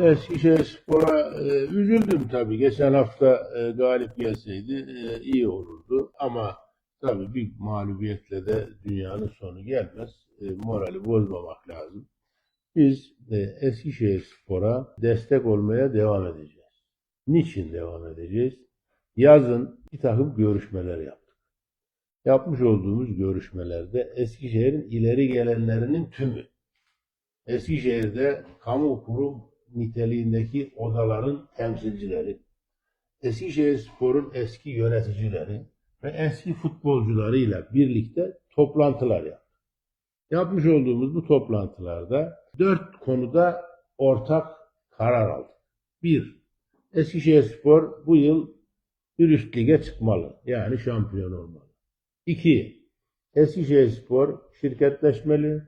Eskişehir Spor'a e, üzüldüm tabii. Geçen hafta e, galip gelseydi e, iyi olurdu. Ama tabii bir mağlubiyetle de dünyanın sonu gelmez. E, morali bozmamak lazım. Biz e, Eskişehir Spor'a destek olmaya devam edeceğiz. Niçin devam edeceğiz? Yazın bir takım görüşmeler yaptık. Yapmış olduğumuz görüşmelerde Eskişehir'in ileri gelenlerinin tümü, Eskişehir'de kamu kurum niteliğindeki odaların temsilcileri, Eskişehir Spor'un eski yöneticileri ve eski futbolcularıyla birlikte toplantılar yaptık. Yapmış olduğumuz bu toplantılarda dört konuda ortak karar aldık. Bir, Eskişehir Spor bu yıl bir üst lige çıkmalı. Yani şampiyon olmalı. İki, Eskişehir Spor şirketleşmeli.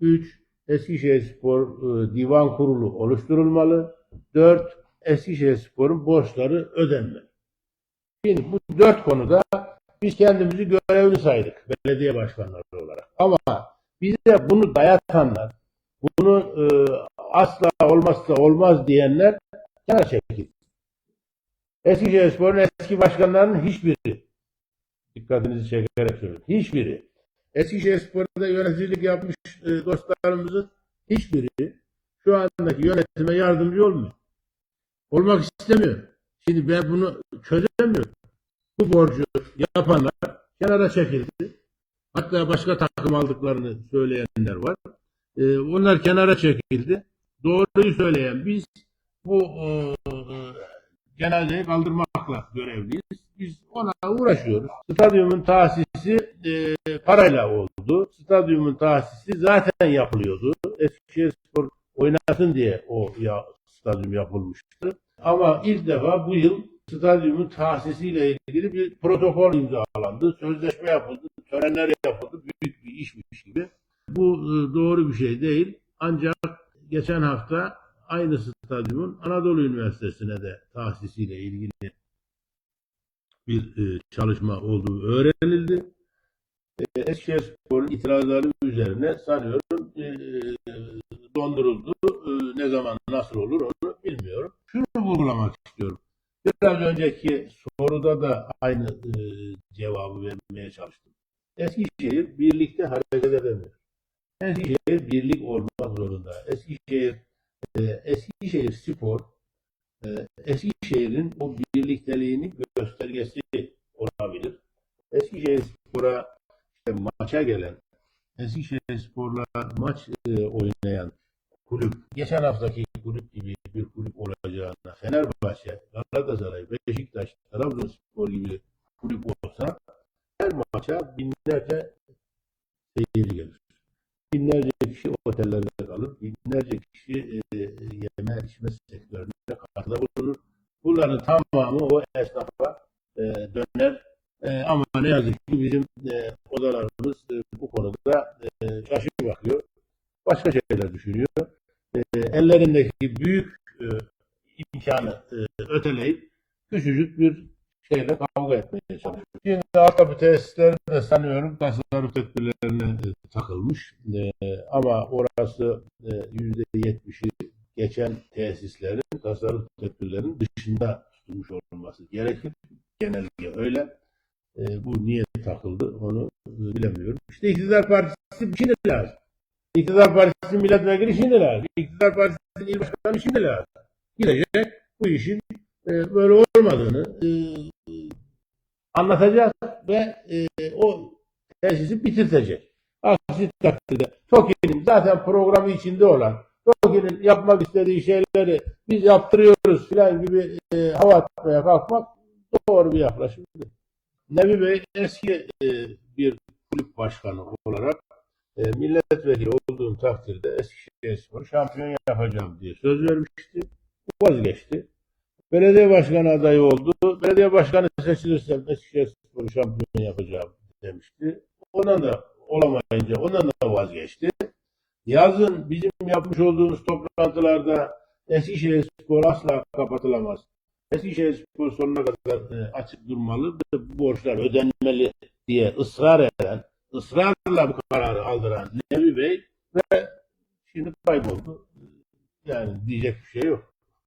Üç, Eskişehir Spor e, Divan Kurulu oluşturulmalı. Dört, Eskişehir Spor'un borçları ödenmeli. Şimdi bu dört konuda biz kendimizi görevli saydık belediye başkanları olarak. Ama bize bunu dayatanlar, bunu e, asla olmazsa olmaz diyenler kenara çekildi. Eskişehir Spor'un eski başkanlarının hiçbiri, dikkatinizi çekerek söylüyorum, hiçbiri, Eskişehir Spor'da yöneticilik yapmış e, dostlarımızın hiçbiri şu andaki yönetime yardımcı olmuyor. Olmak istemiyor. Şimdi ben bunu çözemiyorum. Bu borcu yapanlar kenara çekildi. Hatta başka takım aldıklarını söyleyenler var. Ee, onlar kenara çekildi. Doğruyu söyleyen biz bu e, e, cenazeyi kaldırmakla görevliyiz. Biz ona uğraşıyoruz. Stadyumun tahsisi e, parayla oldu. Stadyumun tahsisi zaten yapılıyordu. Eskişehir Spor oynasın diye o ya, stadyum yapılmıştı. Ama ilk defa bu yıl stadyumun tahsisiyle ilgili bir protokol imzalandı. Sözleşme yapıldı. Törenler yapıldı. Büyük bir işmiş gibi. Bu e, doğru bir şey değil. Ancak geçen hafta aynı stadyumun Anadolu Üniversitesi'ne de tahsisiyle ilgili bir e, çalışma olduğu öğrenildi. E, Eskişehir Spor'un itirazları üzerine sanıyorum e, donduruldu. Ne zaman nasıl olur onu bilmiyorum. Şunu vurgulamak istiyorum. Biraz önceki soruda da aynı cevabı vermeye çalıştım. Eskişehir birlikte hareket edemiyor. Eskişehir birlik olmak zorunda. Eskişehir e, Eskişehir Spor e, Eskişehir'in o birlikteliğinin göstergesi olabilir. Eskişehir Spor'a işte maça gelen, Eskişehir Spor'la maç e, oynayan kulüp, geçen haftaki kulüp gibi bir kulüp olacağına Fenerbahçe, Galatasaray, Beşiktaş, Trabzonspor gibi kulüp olsa her maça binlerce seyirci gelir. Binlerce kişi otellerde kalır, binlerce kişi e, yeme içme sektöründe katkıda bulunur. Bunların tamamı o esnafa e, döner. E, ama ne yazık ki bizim e, odalarımız e, bu konuda e, şaşı bakıyor. Başka şeyler düşünüyor. E, ellerindeki büyük e, imkanı e, öteleyip küçücük bir şeyle kavga etmeye çalışıyor. Şimdi altyapı tesisleri de sanıyorum tasarruf tedbirlerine e, takılmış. E, ama orası yüzde yetmişi geçen tesislerin tasarruf tedbirlerinin dışında tutulmuş olması gerekir. Genellikle öyle. E, bu niye takıldı onu e, bilemiyorum. İşte iktidar partisi şimdi lazım. İktidar partisi milletvekili şimdi lazım. İktidar partisi il başkanı şimdi lazım. Gidecek bu işin e, böyle olmadığını e, anlatacak ve e, o tesisi bitirtecek. Aksi takdirde TOKİ'nin zaten programı içinde olan TOKİ'nin yapmak istediği şeyleri biz yaptırıyoruz filan gibi e, hava atmaya kalkmak doğru bir yaklaşım değil. Nebi Bey eski e, bir kulüp başkanı olarak e, milletvekili olduğum takdirde Eskişehir Spor şampiyon yapacağım diye söz vermişti. Vazgeçti. Belediye başkanı adayı oldu. Belediye başkanı seçilirsem Eskişehir Spor'u şampiyon yapacağım demişti. Ondan da olamayınca ondan da vazgeçti. Yazın bizim yapmış olduğumuz toplantılarda Eskişehir Spor asla kapatılamaz. Eskişehir Spor sonuna kadar e, açık durmalı ve bu borçlar ödenmeli diye ısrar eden, ısrarla bu kararı aldıran Nevi Bey ve şimdi kayboldu. Yani diyecek bir şey yok.